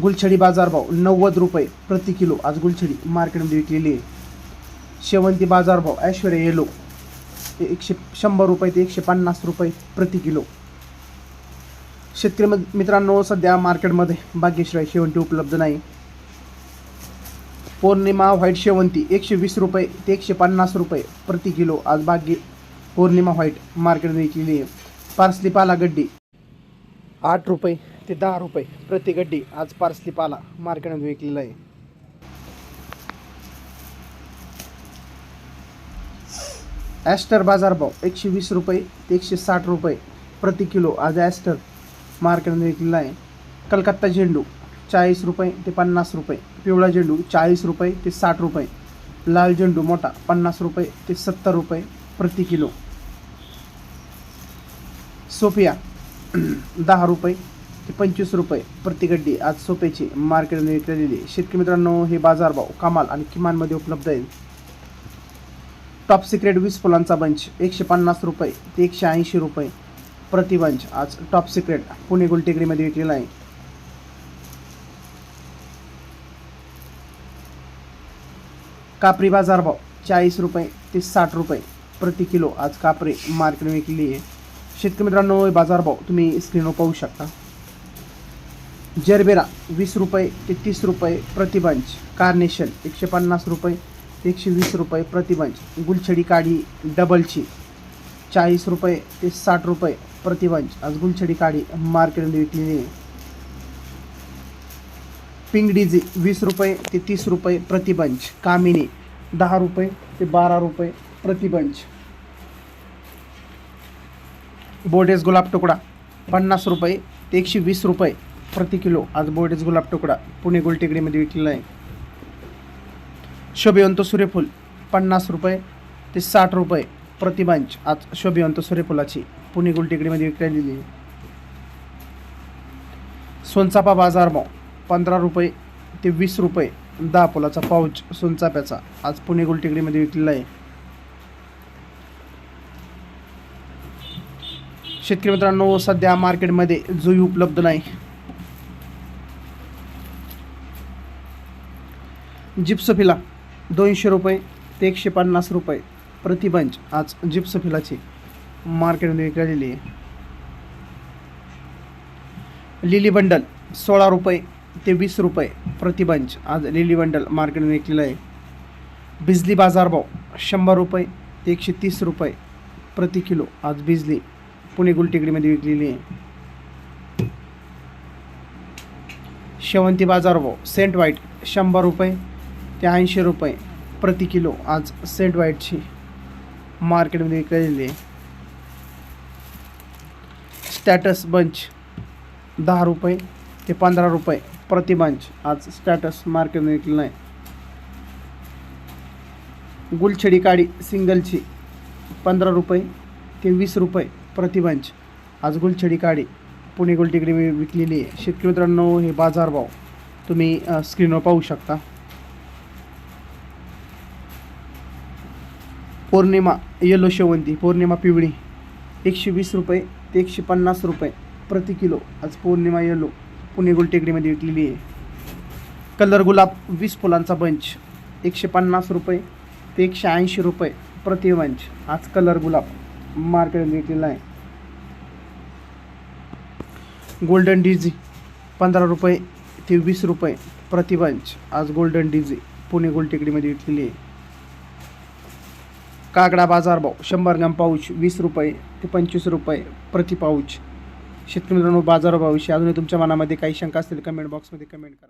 गुलछडी बाजारभाव नव्वद रुपये प्रति किलो. आज गुलछडी मार्केटमध्ये विकलेली आहे. शेवंती बाजारभाव ऐश्वर्या येलो. एकशे शंभर रुपये ते एकशे पन्नास रुपये प्रति किलो. शेतकरी मित्रांनो सध्या मार्केटमध्ये भाग्यश्री शेवंती उपलब्ध नाही. पौर्णिमा व्हाईट शेवंती एकशे वीस रुपये ते एकशे पन्नास रुपये प्रति किलो. आज भाग्य पौर्णिमा व्हाईट मार्केटमध्ये विकलेली आहे. पार्सली पालागड्डी आठ रुपये ते दहा रुपये. प्रति गड्डी आज पार्सली पाला. मार्केटमध्ये विकलेला आहे. ॲस्टर बाजारभाव एकशे वीस रुपये ते एकशे साठ रुपये प्रति किलो. आज ॲस्टर मार्केटमध्ये विकलेला आहे. कलकत्ता झेंडू चाळीस रुपये ते पन्नास रुपये. पिवळा झेंडू चाळीस रुपये ते साठ रुपये. लाल झेंडू मोठा पन्नास रुपये ते सत्तर रुपये प्रति किलो. सोफिया दहा रुपये ते पंचवीस रुपये प्रति गड्डी आज सोप्याची मार्केटमध्ये विकलेली. आहे. शेतकरी मित्रांनो हे बाजारभाव कमाल आणि किमानमध्ये उपलब्ध आहेत. टॉप सिक्रेट वीस फुलांचा बंच एकशे पन्नास रुपये ते एकशे ऐंशी रुपये प्रति बंच. आज टॉप सिक्रेट पुणे गुलटेकडीमध्ये विकलेला आहे. कापरी बाजारभाव चाळीस रुपये ते साठ रुपये प्रति किलो. आज कापरे मार्केट विकलेली आहे. शेतकरी मित्रांनो हे बाजारभाव तुम्ही स्क्रीनवर पाहू शकता. जरबेरा वीस रुपये ते तीस रुपये प्रतिबंच. कार्नेशन एकशे पन्नास रुपये ते एकशे वीस रुपये प्रतिबंच. गुलछडी काडी डबलची. चाळीस रुपये ते साठ रुपये प्रतिबंच. आज गुलछडी काडी मार्केटमध्ये विकलेली आहे. पिंक वीस रुपये ते तीस रुपये प्रतिबंच. कामिनी दहा रुपये ते बारा रुपये प्रतिबंच. बोडेस गुलाब तुकडा पन्नास रुपये ते एकशे वीस रुपये प्रति किलो. आज बोर्डेज गुलाब तुकडा. पुणे गुलटेकडीमध्ये विकलेला आहे. शोभिवंत सूर्यफूल पन्नास रुपये ते साठ रुपये प्रतिबंच आज शोभिवंत सूर्यफुलाची पुणे गुलटेकडीमध्ये विकलेली आहे. सोनचापा बाजारभाव पंधरा रुपये ते वीस रुपये. दहा फुलाचा पाऊच सोनचाप्याचा. आज पुणे गुलटेकडीमध्ये विकलेला आहे. शेतकरी मित्रांनो सध्या मार्केटमध्ये जुई उपलब्ध नाही. जिप्सफिला दोनशे रुपये ते एकशे पन्नास रुपये. प्रतिबंच आज जिप्सफिलाची मार्केटमध्ये विकलेली आहे. लिली बंडल सोळा रुपये ते वीस रुपये प्रतिबंच आज लिली बंडल मार्केटमध्ये विकलेलं आहे. बिजली बाजारभाव शंभर रुपये ते एकशे तीस रुपये प्रति किलो आज बिजली पुणे गुलटेकडीमध्ये विकलेली आहे. शेवंती बाजारभाव सेंट व्हाईट शंभर रुपये ते ऐंशी रुपये प्रति किलो आज सेट वाईटची मार्केटमध्ये विकलेली आहे. स्टॅटस बंच दहा रुपये ते पंधरा रुपये प्रति बंच आज स्टॅटस मार्केटमध्ये विकलेलं आहे. गुलछडी काडी सिंगलची पंधरा रुपये ते वीस रुपये प्रति बंच आज गुलछडी काडी पुणे गुलटिकडी विकलेली आहे. शेतकरी मित्रांनो हे बाजारभाव तुम्ही स्क्रीनवर पाहू शकता. पौर्णिमा येलो शेवंती पौर्णिमा पिवळी एकशे वीस रुपये ते एकशे पन्नास रुपये प्रति किलो. आज पौर्णिमा येलो पुणे गुलटेकडीमध्ये विकलेली आहे. कलर गुलाब वीस फुलांचा बंच एकशे पन्नास रुपये ते एकशे ऐंशी रुपये प्रति बंच. आज कलर गुलाब मार्केटमध्ये विकलेला आहे. गोल्डन डीजी पंधरा रुपये ते वीस रुपये प्रति बंच. आज गोल्डन डीजी पुणे गोलटेकडीमध्ये विकलेली आहे. काकडा बाजारभाव शंभर ग्राम पाऊच वीस रुपये ते पंचवीस रुपये प्रति पाऊच. शेतकरी मित्रांनो बाजारभावाविषयी अजूनही तुमच्या मनामध्ये काही शंका असतील कमेंट बॉक्समध्ये कमेंट करा.